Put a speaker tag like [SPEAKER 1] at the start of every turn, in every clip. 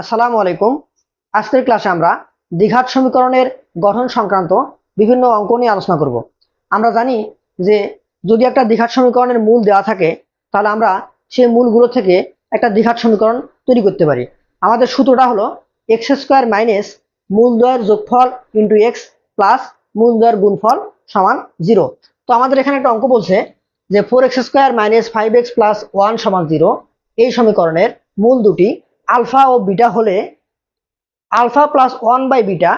[SPEAKER 1] আসসালামু আলাইকুম। আজকের ক্লাসে আমরা দ্বিঘাত সমীকরণের গঠন সংক্রান্ত বিভিন্ন অঙ্ক নিয়ে আলোচনা করব। আমরা জানি যে যদি একটা দ্বিঘাত সমীকরণের মূল দেওয়া থাকে, তাহলে আমরা সেই মূলগুলো থেকে একটা দ্বিঘাত সমীকরণ তৈরি করতে পারি। আমাদের সূত্রটা হলো এক্স স্কোয়ার মাইনাস মূল দ্বয়ের যোগফল ইন্টু এক্স প্লাস মূল দ্বয়ের গুণফল সমান জিরো। তো আমাদের এখানে একটা অঙ্ক বলছে যে four x square minus five x plus one সমান জিরো। এই সমীকরণের মূল দুটি আলফা ও বিটা হলে alpha plus one by beta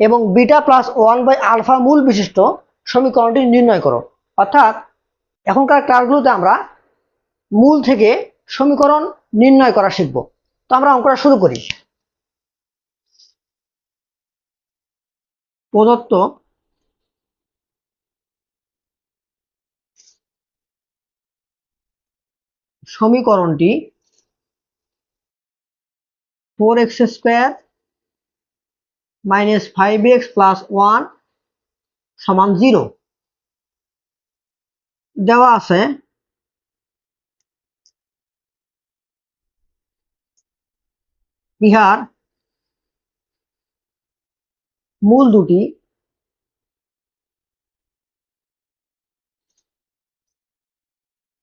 [SPEAKER 1] এবং beta plus one by alpha মূল বিশিষ্ট সমীকরণটি নির্ণয় করো। অর্থাৎ এখনকার ক্লাসগুলোতে আমরা মূল থেকে সমীকরণ নির্ণয় করা শিখব। তো আমরা অঙ্কটা শুরু করি। প্রদত্ত সমীকরণটি four x square minus five x plus one সমান জিরো দেওয়া আছে। ইহার মূল দুটি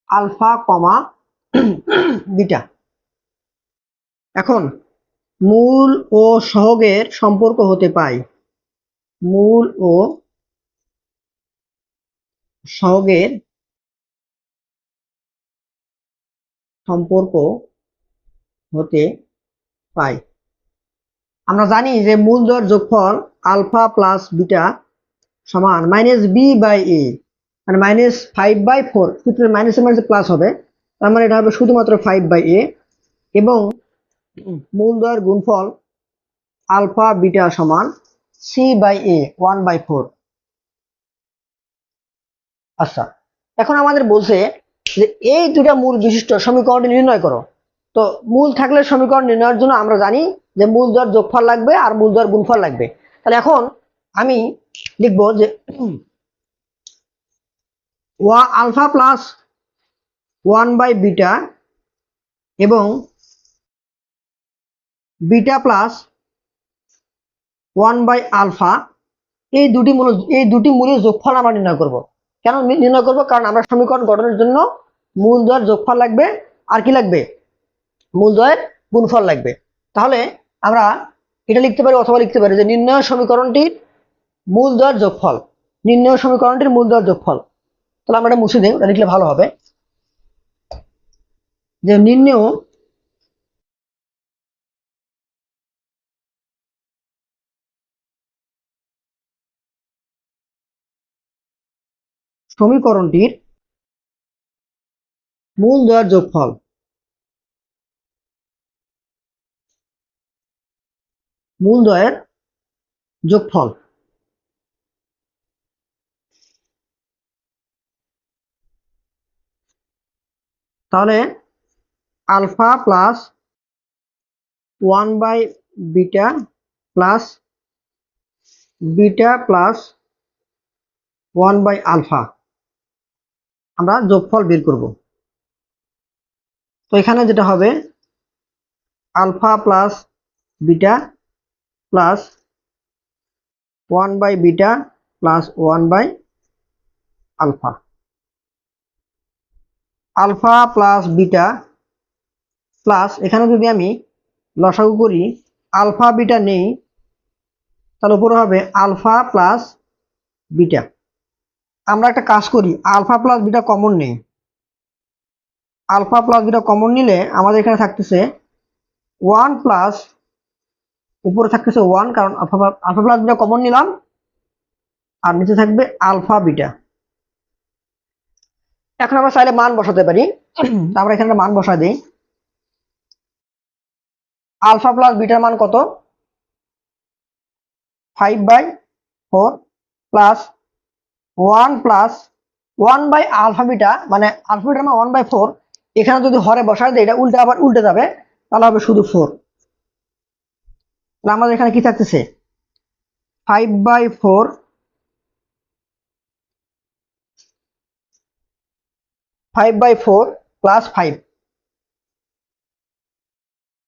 [SPEAKER 1] আলফা কমা বিটা। এখন মূল ও সহগের সম্পর্ক হতে পাই মূল ও সহগের সম্পর্ক হতে পাই আমরা জানি যে মূল দর যোগফল আলফা প্লাস বিটা সমান মাইনাস বি বাই এ মানে মাইনাস ফাইভ বাই ফোর। সূত্রের মাইনাসে মাইনাসে প্লাস হবে, তার মানে এটা হবে শুধুমাত্র ফাইভ বাই এ। এবং মূল দ্বয়ের গুণফল আলফা, বিটা সমান C by A one by four আচ্ছা এখন আমাদের বলছে যে এই দুটা মূল বিশিষ্ট সমীকরণটি নির্ণয় করো। তো মূল থাকলে সমীকরণ নির্ণয়ের জন্য আমরা জানি যে মূল দর যোগফল লাগবে আর মূল দর গুণফল লাগবে। তাহলে এখন আমি লিখব যে ওয়া alpha plus one by beta এবং beta plus one by alpha. এই দুটি মূল, এই দুটি মূলের যোগফল আমরা নির্ণয় করব। কেন নির্ণয় করব? কারণ আমরা সমীকরণ গঠনের জন্য মূল দ্বয়ের যোগফল লাগবে। আর কি লাগবে? মূল দ্বয়ের গুণফল লাগবে। তাহলে আমরা এটা লিখতে পারি অথবা লিখতে পারি যে নির্ণয় সমীকরণটির মূল দ্বয়ের যোগফল। নির্ণয় সমীকরণটির মূল দ্বয়ের যোগফল। তাহলে আমরা এটা মুছে দিই, ওটা লিখলে ভালো হবে। যে নির্ণয় সমীকরণটির মূল দ্বয়ের যোগফল। মূল দ্বয়ের যোগফল। তাহলে alpha plus one by beta plus beta plus one by alpha. আমরা যোগফল বের করব। তো এখানে যেটা হবে, alpha plus beta plus one by beta plus one by alpha. Alpha plus beta plus এখানে যদি আমি লসাগু করি, আলফা বিটা নেই, তাহলে উপরে হবে আলফা প্লাস বিটা। আমরা একটা কাজ করি, আলফা প্লাস বিটা কমন নেই। আলফা প্লাস বিটা কমন নিলে আমাদের এখানে থাকতেছে ওয়ান প্লাস উপরে থাকতেছে ওয়ান কারণ alpha alpha plus beta common নিলাম, আর নিচে থাকবে আলফা বিটা এখন আমরা চাইলে মান বসাতে পারি। আমরা এখানে মান বসা দিই। আলফা প্লাস বিটার মান কত? Five by four plus one plus one by alpha beta মানে আলফা মানে ওয়ান বাই ফোর, এখানে যদি হরে বসায় দেয়, এটা উল্টে আবার উল্টে যাবে, তাহলে হবে শুধু ফোর। আমাদের এখানে কি থাকতেছে? Five by four five by four plus five.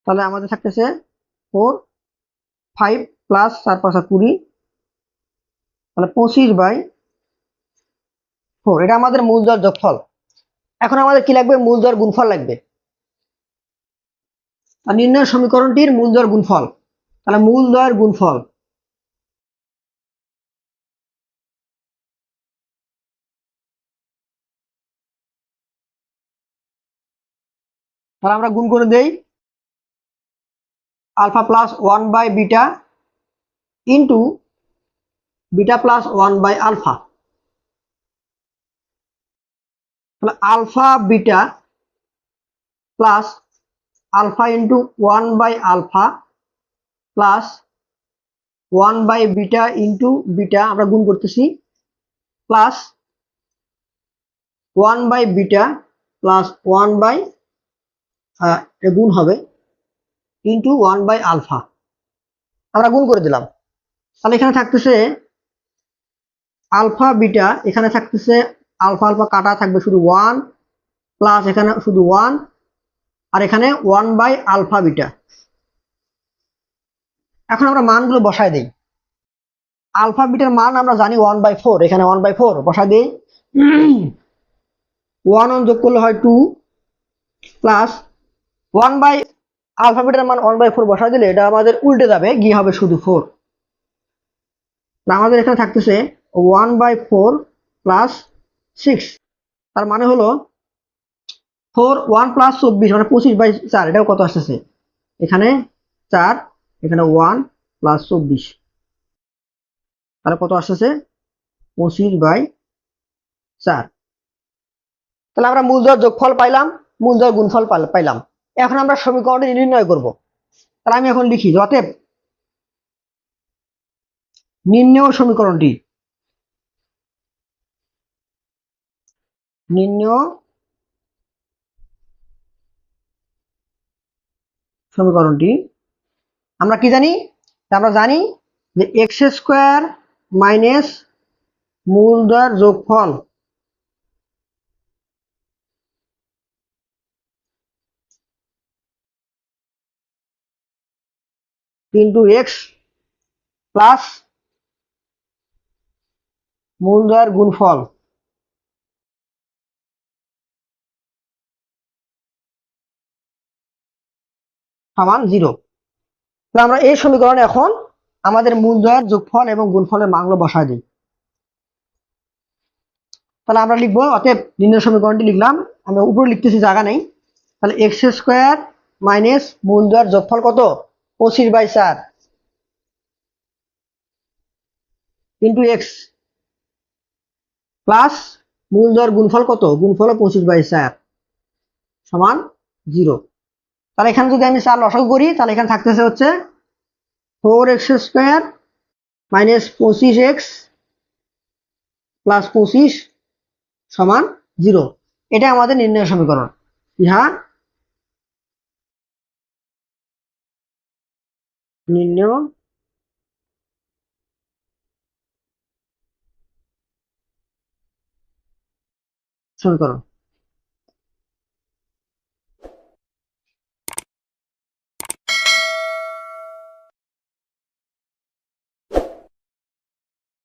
[SPEAKER 1] তাহলে আমাদের থাকতেছে ফোর, ফাইভ প্লাস চার পাঁচা কুড়ি, তাহলে পঁচিশ বাই ফোর, এটা আমাদের মূল দর যোগফল। এখন আমাদের কি লাগবে? মূল দর গুণফল লাগবে। নির্ণয় সমীকরণটির মূল দর গুণফল। তাহলে মূল দর গুণফল। তাহলে আমরা গুণ করে দেই। Alpha plus one by beta into beta plus one by alpha. তাহলে alpha beta plus alpha into one by alpha plus one by beta into beta আমরা গুণ করতেছি plus one by beta plus one by গুণ হবে into one by alpha. আমরা গুণ করে দিলাম। তাহলে এখানে থাকতেছে আলফা বিটা, এখানে থাকতেছে আলফা আলফা কাটা থাকবে শুধু ওয়ান প্লাস এখানে শুধু ওয়ান আর এখানে ওয়ান বাই আলফা বিটা এখন আমরা মানগুলো বসায় দিই। আলফা বিটার মান আমরা জানি ওয়ান বাই ফোর এখানে ওয়ান বাই ফোর বসায় দিই। ওয়ান ওয়ান যোগ করলে হয় two plus one by alpha bitter মান ওয়ান বাই ফোর বসায় দিলে এটা আমাদের উল্টে যাবে গিয়ে হবে শুধু ফোর আমাদের এখানে থাকতেছে one by four plus six তার মানে হলো ফোর ওয়ান প্লাস চব্বিশ মানে পঁচিশ বাই চার, এটাও কত আসতেছে? এখানে চার, এখানে ওয়ান প্লাস চব্বিশ। তাহলে কত আসতেছে? পঁচিশ বাই চার। তাহলে আমরা মূলধর যোগফল পাইলাম মূলধর গুণফল পাইলাম। এখন আমরা সমীকরণটি নির্ণয় করব। তাহলে আমি এখন লিখি অতএব নির্ণয় সমীকরণটি নির্ণয় সমীকরণটি। আমরা কি জানি? আমরা জানি যে এক্স স্কোয়ার মাইনাস মূলধর যোগফল। ইন্টু এক্স প্লাস মূলধর গুণফল। সমান জিরো আমরা এই সমীকরণে এখন আমাদের মূলধর যোগফল এবং গুণফলের মানগুলো বসায় দিই। তাহলে আমরা লিখব, অতএব নির্ণয় সমীকরণটি লিখলাম। আমি উপরে লিখতেছি, জায়গা নেই। তাহলে এক্স স্কোয়ার মাইনাস মূলধর যোগফল কত? পঁচিশ বাই চার। ইন্টু এক্স প্লাস মূলধর গুণফল কত? গুণফল পঁচিশ বাই চার। সমান জিরো তাহলে এখানে যদি আমি চার লসাগু করি, তাহলে এখানে থাকতেছে হচ্ছে ফোর এক্স স্কোয়ার মাইনাস পঁচিশ এক্স প্লাস পঁচিশ সমান জিরো এটা আমাদের নির্ণয় সমীকরণ। ইহা নির্ণয় সমীকরণ।